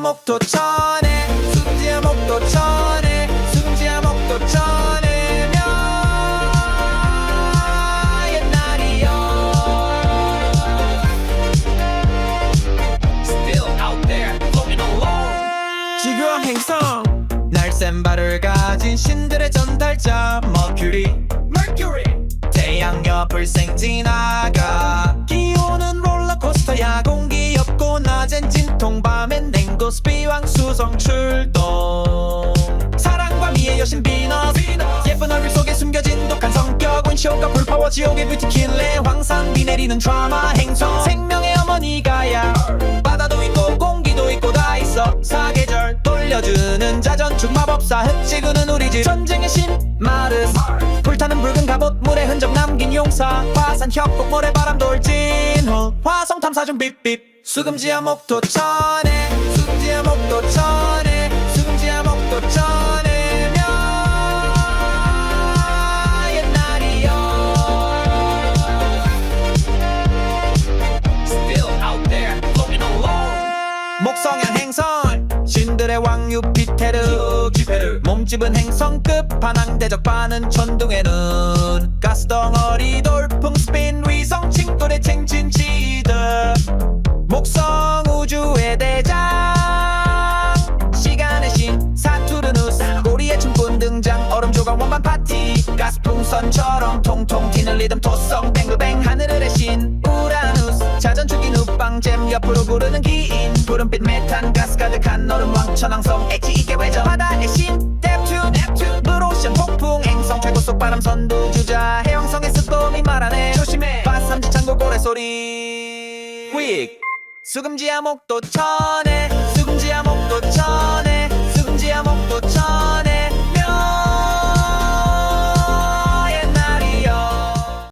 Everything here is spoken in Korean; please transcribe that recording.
목도천에 수금지와 목도천에면 옛날이여. Still out there floating alone. 지구와 행성 날쌘 발을 가진 신들의 전달자 머큐리 Mercury. 태양 옆을 생 지나가 고 스피왕 수성 출동. 사랑과 미의 여신 비너스. 예쁜 얼굴 속에 숨겨진 독한 성격. 운쇼가 풀파워 지옥의 뷰티킬레 황산 비 내리는 드라마 행성. 생명의 어머니 가야. 바다도 있고 공기도 있고 다 있어. 사계절 돌려주는 자전축 마법사 흑지구는 우리 집. 전쟁의 신 마르스. 불타는 붉은 갑옷 물에 흔적 남긴 용사. 화산 협곡 모래바람 돌진 후 화성 탐사 중 삐삐 수금지와 목도천에 행성 신들의 왕 유 피테르. 몸집은 행성 끝판왕 대적 반은 천둥의 눈 가스덩어리 돌풍 스핀 위성 칭돌의 챙진 지드 목성 우주의 대장. 시간의 신 사투르누스. 꼬리에 춤꾼 등장 얼음 조각 원반 파티. 가스 풍선처럼 통통 튀는 리듬 토성 뱅글뱅 하늘의 신. 우라누스. 자전축인 욱방잼 옆으로 구르는 기인 푸른빛 메탄 가스 가득한 얼음 왕천왕성 엣지 있게 외져 바다의 신 넵튠 넵튠. 브로션 폭풍 행성 최고 속 바람 선두주자. 해왕성의 스톰이 말하네. 조심해. 바삼지 창고 고래 소리. 휙. 수금지와 목도 천에